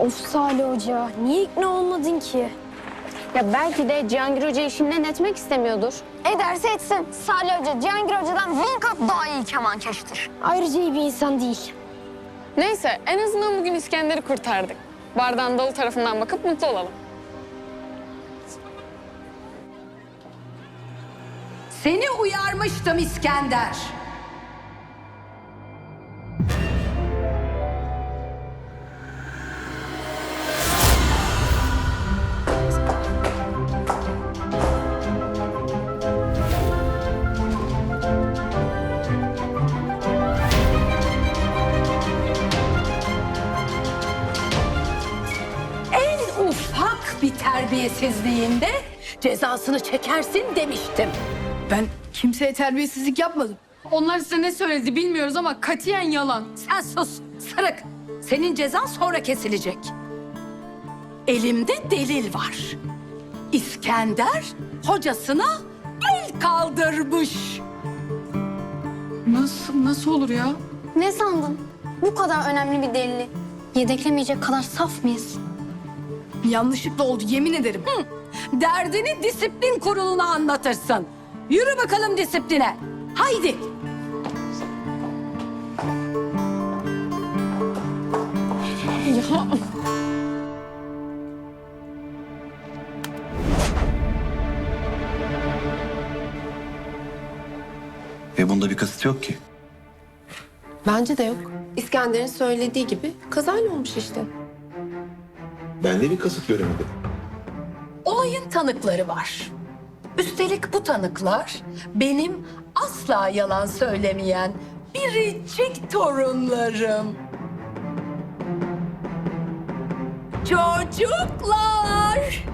Of Salih Hoca, niye ikna olmadın ki? Ya belki de Cihangir Hoca işinden etmek istemiyordur. Ederse etsin. Salih Hoca, Cihangir Hoca'dan bin kat daha iyi kemankeştir. Ayrıca iyi bir insan değil. Neyse en azından bugün İskender'i kurtardık. Bardağın dolu tarafından bakıp mutlu olalım. Seni uyarmıştım İskender. Terbiyesizliğinde cezasını çekersin demiştim. Ben kimseye terbiyesizlik yapmadım. Onlar size ne söyledi bilmiyoruz ama katiyen yalan. Sen sus, sarık. Senin cezan sonra kesilecek. Elimde delil var. İskender hocasına el kaldırmış. Nasıl nasıl olur ya? Ne sandın? Bu kadar önemli bir delili. Yedeklemeyecek kadar saf mıyız? Yanlışlıkla oldu yemin ederim. Derdini disiplin kuruluna anlatırsın. Yürü bakalım disipline. Haydi. Ve bunda bir kasıt yok ki. Bence de yok. İskender'in söylediği gibi kazayla olmuş işte. Ben de bir kasıt göremedim. Olayın tanıkları var. Üstelik bu tanıklar benim asla yalan söylemeyen biricik torunlarım. Çocuklar!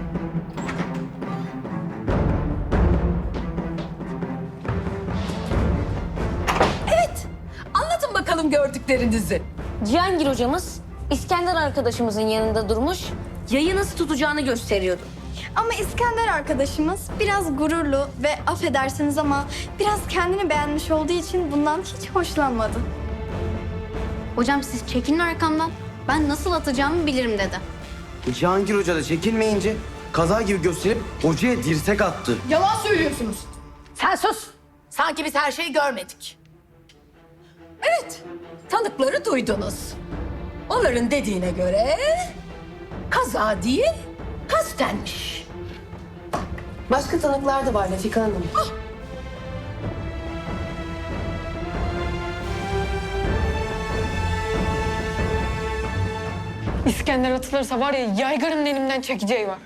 Evet, anlatın bakalım gördüklerinizi. Cihangir hocamız İskender arkadaşımızın yanında durmuş, yayı nasıl tutacağını gösteriyordu. Ama İskender arkadaşımız biraz gururlu ve affedersiniz ama biraz kendini beğenmiş olduğu için bundan hiç hoşlanmadı. Hocam siz çekilin arkamdan. Ben nasıl atacağımı bilirim dedi. Cihangir Hoca da çekilmeyince kaza gibi gösterip hocaya dirsek attı. Yalan söylüyorsunuz. Sen sus. Sanki biz her şeyi görmedik. Evet, tanıkları duydunuz. Onların dediğine göre kaza değil, kastenmiş. Başka tanıklar da var Refika Hanım. İskender atılırsa var ya yaygarın elimden çekeceği var.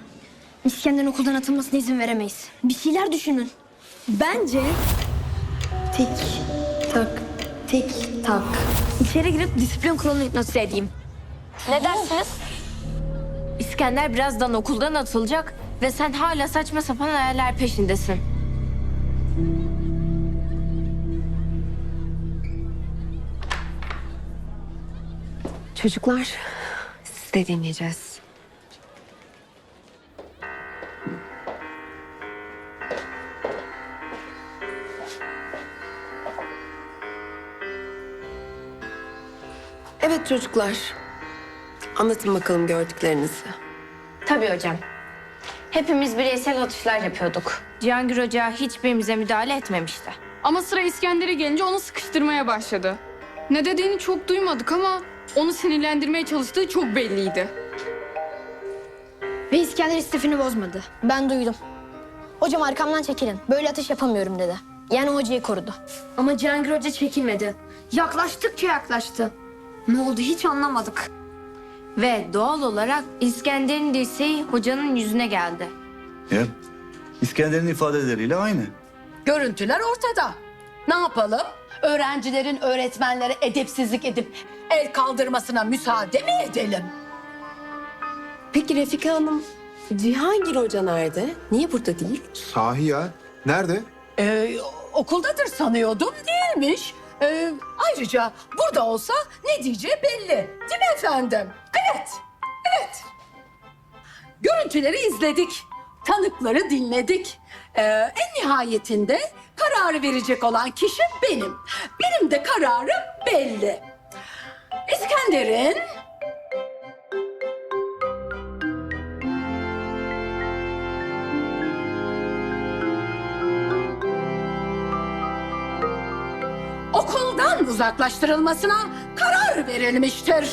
İskender'in okuldan atılmasına izin veremeyiz. Bir şeyler düşünün. Bence Tik tak tik tak. İçeri girip disiplin kurulunu hipnotize edeyim. ne dersiniz? İskender birazdan okuldan atılacak ve sen hala saçma sapan hayaller peşindesin. Çocuklar siz de dinleyeceğiz. Evet çocuklar. Anlatın bakalım gördüklerinizi. Tabii hocam. Hepimiz bireysel atışlar yapıyorduk. Cihangir Hoca hiçbirimize müdahale etmemişti. Ama sıra İskender'e gelince onu sıkıştırmaya başladı. Ne dediğini çok duymadık ama onu sinirlendirmeye çalıştığı çok belliydi. Ve İskender istifini bozmadı. Ben duydum. Hocam arkamdan çekilin. Böyle atış yapamıyorum dedi. Yani hocayı korudu. Ama Cihangir Hoca çekilmedi. Yaklaştıkça yaklaştı. Ne oldu hiç anlamadık. Ve doğal olarak İskender'in dirseği hocanın yüzüne geldi. Ya İskender'in ifadeleriyle aynı. Görüntüler ortada. Ne yapalım? Öğrencilerin öğretmenlere edepsizlik edip el kaldırmasına müsaade mi edelim? Peki Refika Hanım, Cihangir Hoca nerede? Niye burada değil? Sahi ya. Nerede? Ee, okuldadır sanıyordum değilmiş. Ee, ayrıca burada olsa ne diyeceği belli. Değil mi efendim? Evet, evet. Görüntüleri izledik, tanıkları dinledik. Ee, en nihayetinde kararı verecek olan kişi benim. Benim de kararım belli. İskender'in okuldan uzaklaştırılmasına karar verilmiştir.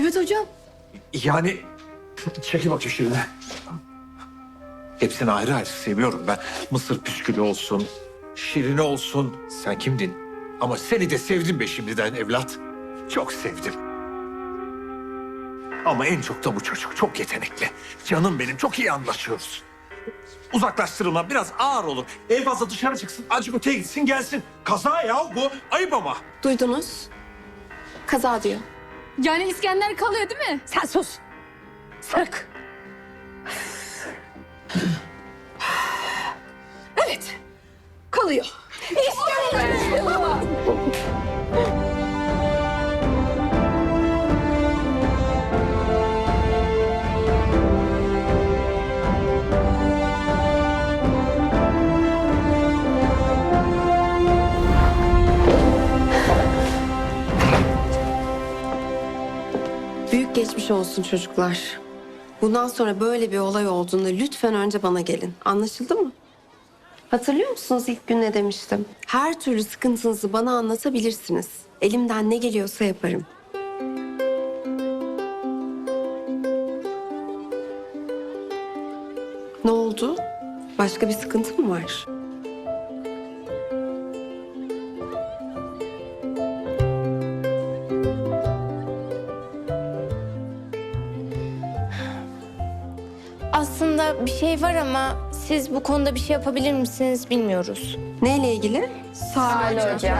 Evet hocam. Yani çekil bakayım şimdi. Hepsini ayrı ayrı seviyorum ben. Mısır püskülü olsun, şirini olsun. Sen kimdin? Ama seni de sevdim be şimdiden evlat. Çok sevdim. Ama en çok da bu çocuk. Çok yetenekli. Canım benim çok iyi anlaşıyoruz. Uzaklaştırılma biraz ağır olur. En fazla dışarı çıksın, azıcık öteye gitsin gelsin. Kaza ya bu. Ayıp ama. Duydunuz. Kaza diyor. Yani İskender kalıyor değil mi? Sen sus. Sarık. Evet. Kalıyor. Büyük geçmiş olsun çocuklar. Bundan sonra böyle bir olay olduğunda lütfen önce bana gelin. Anlaşıldı mı? Hatırlıyor musunuz ilk gün ne demiştim? Her türlü sıkıntınızı bana anlatabilirsiniz. Elimden ne geliyorsa yaparım. Ne oldu? Başka bir sıkıntı mı var? Bir şey var ama siz bu konuda bir şey yapabilir misiniz bilmiyoruz. Neyle ilgili? Salih Hoca.